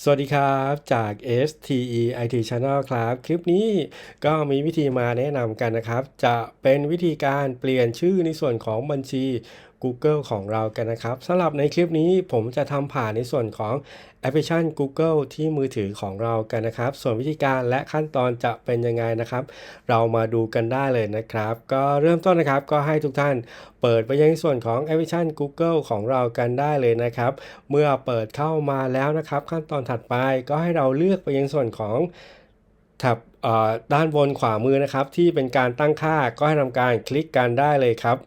สวัสดีครับจาก STE IT Channel ครับ คลิปนี้ก็มีวิธีมาแนะนำกันนะครับ จะเป็นวิธีการเปลี่ยนชื่อในส่วนของบัญชี Google ของเรากันนะครับสำหรับในคลิปนี้ผมจะทำผ่านในส่วนของแอปพลิเคชัน Google ที่มือถือของเรากันนะครับ ส่วนวิธีการและขั้นตอนจะเป็นยังไงนะครับ เรามาดูกันได้เลยนะครับ ก็เริ่มต้นนะครับก็ให้ทุกท่านเปิดไปยังส่วนของแอปพลิเคชัน Google ของเรากันได้เลยนะครับ เมื่อเปิดเข้ามาแล้วนะครับ ขั้นตอนถัดไปก็ให้เราเลือกไปยังส่วนของแท็บด้านบนขวามือนะครับ ที่เป็นการตั้งค่าก็ให้ทำการคลิกกันได้เลยครับ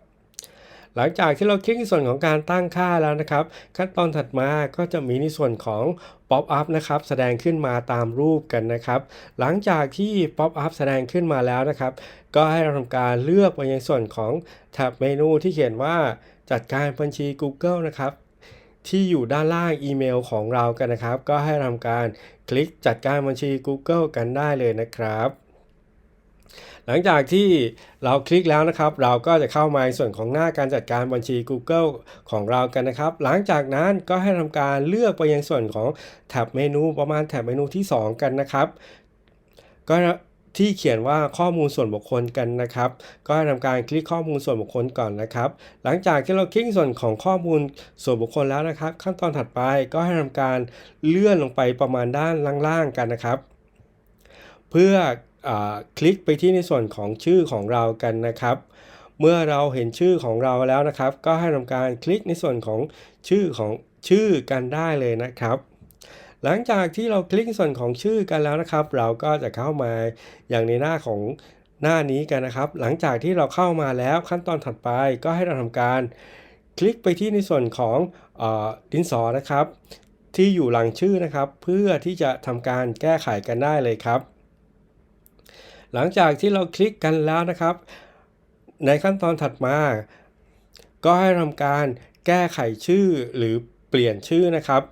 หลังจากที่เราคลิกในส่วนของการตั้งค่าแล้วนะครับ ขั้นตอนถัดมาก็จะมีในส่วนของป๊อปอัพนะครับแสดงขึ้นมาตามรูปกันนะครับ หลังจากที่ป๊อปอัพแสดงขึ้นมาแล้วนะครับ ก็ให้เราทำการเลือกไปยังส่วนของแท็บเมนูที่เขียนว่าจัดการบัญชี Google นะครับที่อยู่ด้านล่างอีเมลของเรากันนะครับ ก็ให้ทำการคลิกจัดการบัญชี Google กันได้เลยนะครับ หลังจากที่เราคลิกแล้วนะครับ เราก็จะเข้ามาในส่วนของหน้าการจัดการบัญชี Google ของเรากันนะครับ หลังจากนั้นก็ให้ทำการเลือกไปยังส่วนของแท็บเมนูประมาณแท็บเมนูที่ 2 กันนะครับ ก็ที่เขียนว่าข้อมูลส่วนบุคคลกันนะครับ ก็ให้ทำการคลิกข้อมูลส่วนบุคคลก่อนนะครับ หลังจากที่เราคลิกส่วนของข้อมูลส่วนบุคคลแล้วนะครับ ขั้นตอนถัดไปก็ให้ทำการเลื่อนลงไปประมาณด้านล่างๆกันนะครับ เพื่อ คลิกไปที่ในส่วนของชื่อของเรากันนะครับ เมื่อเราเห็นชื่อของเราแล้วนะครับ ก็ให้ทำการคลิกในส่วนของชื่อของชื่อกันได้เลยนะครับ หลังจากที่เราคลิกส่วนของชื่อกันแล้วนะครับ เราก็จะเข้ามาอย่างในหน้าของหน้านี้กันนะครับ หลังจากที่เราเข้ามาแล้วขั้นตอนถัดไปก็ให้เราทำการคลิกไปที่ในส่วนของอดินสอนะครับ ที่อยู่หลังชื่อนะครับ เพื่อที่จะทำการแก้ไขกันได้เลยครับ หลังจากที่เราคลิกกันแล้วนะครับ ในขั้นตอนถัดมา ก็ให้ทำการแก้ไขชื่อหรือเปลี่ยนชื่อนะครับ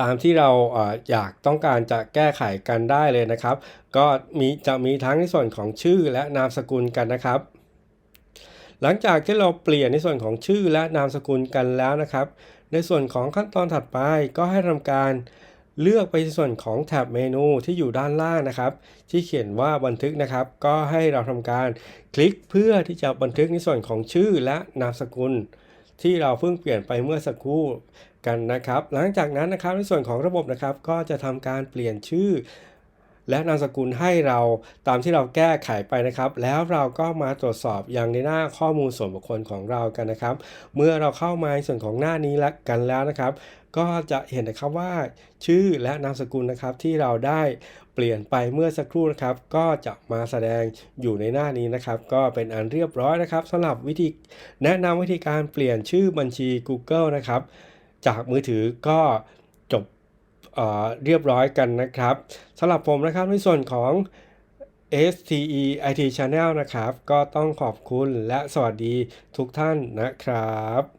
ตามที่เราอยากต้องการจะแก้ไขกันได้เลยนะครับ ก็มีจะมีทั้งในส่วนของชื่อและนามสกุลกันนะครับ หลังจากที่เราเปลี่ยนในส่วนของชื่อและนามสกุลกันแล้วนะครับ ในส่วนของขั้นตอนถัดไปก็ให้ทำการ เลือกไปส่วนของแท็บเมนูที่อยู่ด้านล่างนะครับ ที่เขียนว่าบันทึกนะครับ ก็ให้เราทำการคลิกเพื่อที่จะบันทึกในส่วนของชื่อและนามสกุล ที่เราเพิ่งเปลี่ยนไปเมื่อสักครู่กันนะครับ หลังจากนั้นนะครับในส่วนของระบบนะครับ ก็จะทำการเปลี่ยนชื่อ และนามสกุลให้เราตามที่เราแก้ไขไปนะครับ แล้วเราก็มาตรวจสอบอย่างในหน้าข้อมูลส่วนบุคคลของเรากันนะครับ เมื่อเราเข้ามาในส่วนของหน้านี้แล้วกันแล้วนะครับ ก็จะเห็นนะครับว่าชื่อและนามสกุลนะครับที่เราได้เปลี่ยนไปเมื่อสักครู่นะครับ ก็จะมาแสดงอยู่ในหน้านี้นะครับ ก็เป็นอันเรียบร้อยนะครับสำหรับวิธีแนะนำวิธีการเปลี่ยนชื่อบัญชี Google นะครับ จากมือถือก็จบเเรียบร้อยกันนะครับสำหรับผมนะครับในส่วนของ STE IT Channel นะครับ ก็ต้องขอบคุณและสวัสดีทุกท่านนะครับ